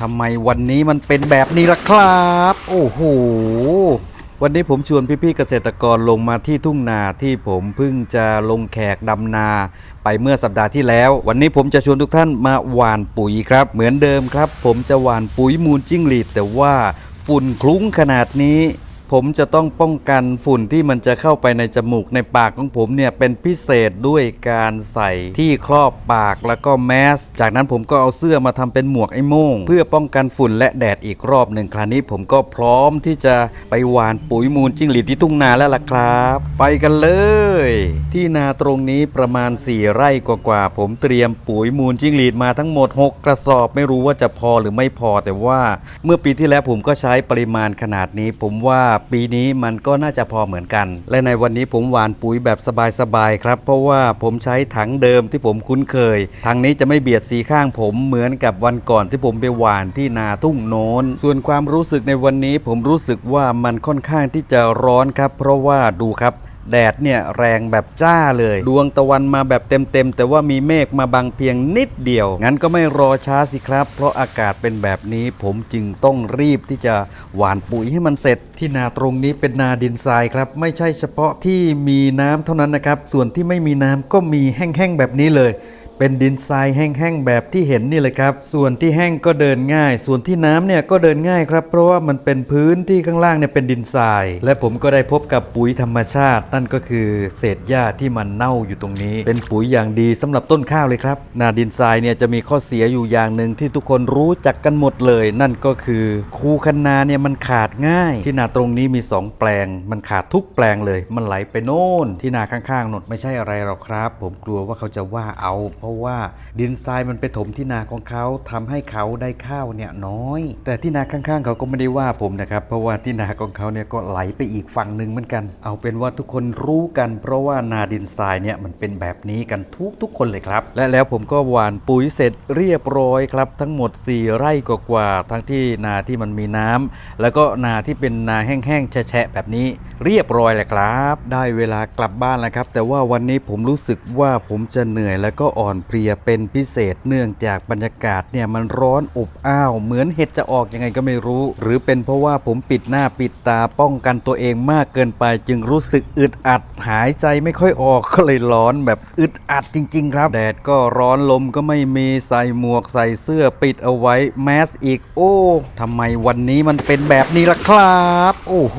ทำไมวันนี้มันเป็นแบบนี้ล่ะครับ โอ้โห วันนี้ผมชวนพี่ๆเกษตรกรลงมาที่ทุ่งนาที่ผมเพิ่งจะลงแขกดำนาไปเมื่อสัปดาห์ที่แล้ว วันนี้ผมจะชวนทุกท่านมาหว่านปุ๋ยครับ เหมือนเดิมครับ ผมจะหว่านปุ๋ยมูลจิ้งหรีดแต่ว่าฝุ่นคลุ้งขนาดนี้ ผมจะต้องป้องกันฝุ่นที่มันจะเข้าไปในจมูกในปากของผมเนี่ยเป็นพิเศษด้วยการใส่ที่ครอบปากแล้วก็แมส จากนั้นผมก็เอาเสื้อมาทำเป็นหมวกไอ้โม่ง เพื่อป้องกันฝุ่นและแดดอีกรอบหนึ่งคราวนี้ผมก็พร้อมที่จะไปหวานปุ๋ยมูลจิ้งหรีดที่ทุ่งนาแล้วล่ะครับ ไปกันเลย ที่นาตรงนี้ประมาณ 4 ไร่กว่าๆผมเตรียมปุ๋ยมูลจิ้งหรีดมาทั้งหมด 6 กระสอบ ไม่รู้ว่าจะพอหรือไม่พอแต่ว่า เมื่อปีที่แล้วผมก็ใช้ปริมาณขนาดนี้ ผมว่าปีนี้มันก็น่าจะพอเหมือนกัน และในวันนี้ผมหว่านปุ๋ยแบบสบายๆครับ เพราะว่าผมใช้ถังเดิมที่ผมคุ้นเคยถังนี้จะไม่เบียดสีข้างผมเหมือนกับวันก่อนที่ผมไปหว่านที่นาทุ่งโน้น ส่วนความรู้สึกในวันนี้ผมรู้สึกว่ามันค่อนข้างที่จะร้อนครับ เพราะว่าดูครับ แดดเนี่ยแรงแบบจ้าเลย ดวงตะวันมาแบบเต็มๆ แต่ว่ามีเมฆมาบังเพียงนิดเดียว งั้นก็ไม่รอช้าสิครับ เพราะอากาศเป็นแบบนี้ผมจึงต้องรีบที่จะหว่านปุ๋ยให้มันเสร็จ ที่นาตรงนี้เป็นนาดินทรายครับ ไม่ใช่เฉพาะที่มีน้ำเท่านั้นนะครับ ส่วนที่ไม่มีน้ำก็มีแห้งๆแบบนี้เลย เป็นดินทรายแห้งๆแบบที่เห็นนี่เลยครับ ส่วนที่แห้งก็เดินง่าย ส่วนที่น้ำเนี่ยก็เดินง่ายครับ เพราะว่ามันเป็นพื้นที่ข้างล่างเนี่ยเป็นดินทราย และผมก็ได้พบกับปุ๋ยธรรมชาติ นั่นก็คือเศษหญ้าที่มันเน่าอยู่ตรงนี้ เป็นปุ๋ยอย่างดีสำหรับต้นข้าวเลยครับนาดินทรายเนี่ยจะมีข้อเสียอยู่อย่างหนึ่งที่ทุกคนรู้จักกันหมดเลย นั่นก็คือคูคันนาเนี่ยมันขาดง่าย ที่นาตรงนี้มีสองแปลง มันขาดทุกแปลงเลย มันไหลไปโน่นที่นาข้างๆนนไม่ใช่อะไรหรอกครับ ผมกลัวว่าเขาจะว่าเอาเพราะว่าดินทรายมันไปถมที่นาของเขาทำให้เขาได้ข้าวเนี่ยน้อย แต่ที่นาข้างๆ เขาก็ไม่ได้ว่าผมนะครับ เพราะว่าที่นาของเขาเนี่ยก็ไหลไปอีกฝั่งหนึ่งเหมือนกัน เอาเป็นว่าทุกคนรู้กัน เพราะว่านาดินทรายเนี่ยมันเป็นแบบนี้กันทุกทุกๆคนเลยครับ และแล้วผมก็หว่านปุ๋ยเสร็จเรียบร้อยครับ ทั้งหมด 4 ไร่กว่าๆทั้งที่นาที่มันมีน้ำแล้วก็นาที่เป็นนาแห้งๆแฉะแบบนี้เรียบร้อยแหละครับ ได้เวลากลับบ้านแล้วครับ แต่ว่าวันนี้ผมรู้สึกว่าผมจะเหนื่อยแล้วก็อ่อนอนเพลียเป็นพิเศษเนื่องจากบรรยากาศเนี่ยมันร้อนอบอ้าว เหมือนเห็ดจะออกยังไงก็ไม่รู้ หรือเป็นเพราะว่าผมปิดหน้าปิดตาป้องกันตัวเองมากเกินไป จึงรู้สึกอึดอัดหายใจไม่ค่อยออกก็เลยร้อนแบบอึดอัดจริง ๆ ครับแดดก็ร้อนลมก็ไม่มีใส่หมวกใส่เสื้อปิดเอาไว้แมสอีกโอ้ทำไมวันนี้มันเป็นแบบนี้ล่ะครับ โอ้โห